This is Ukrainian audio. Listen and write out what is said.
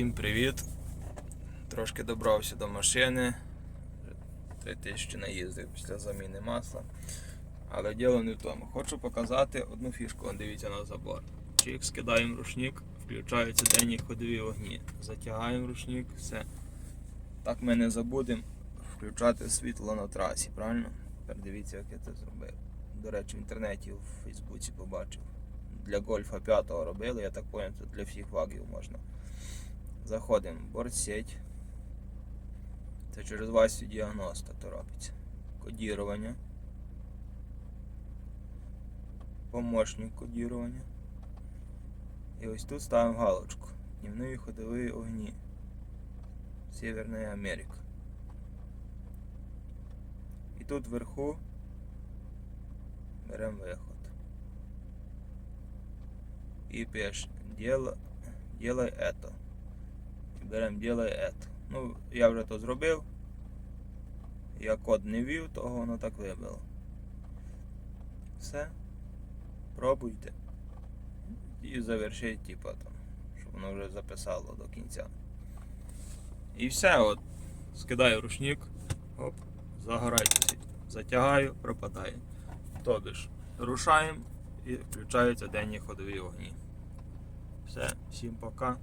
Всім привіт. Трошки добрався до машини. Три тисячі наїздив після заміни масла. Але діло не в тому. Хочу показати одну фішку. Дивіться на забор. Чик, скидаємо рушник, включаються денні ходові вогні. Затягаємо рушник, все. Так ми не забудемо включати світло на трасі, правильно? Тепер дивіться, як я це зробив. До речі, в інтернеті в Фейсбуці побачив. Для гольфа 5 робили, я так зрозумів, це для всіх вагів можна. Заходимо в бортсеть. Це через Васю діагноста то робиться. Кодірування. Помощник кодірування. І ось тут ставимо галочку. Дневні ходові огні. Северна Америка. І тут вверху беремо виход. І пиш делай это. Беремо делай это. Ну, я вже то зробив. Я код не ввів, того воно так вибило. Все. Пробуйте. І завершіть, типа там, щоб воно вже записало до кінця. І все, от. Скидаю рушник, оп, загорайте. Затягаю, пропадає. Тобі ж, рушаємо і включаються денні ходові вогні. Все, всім пока.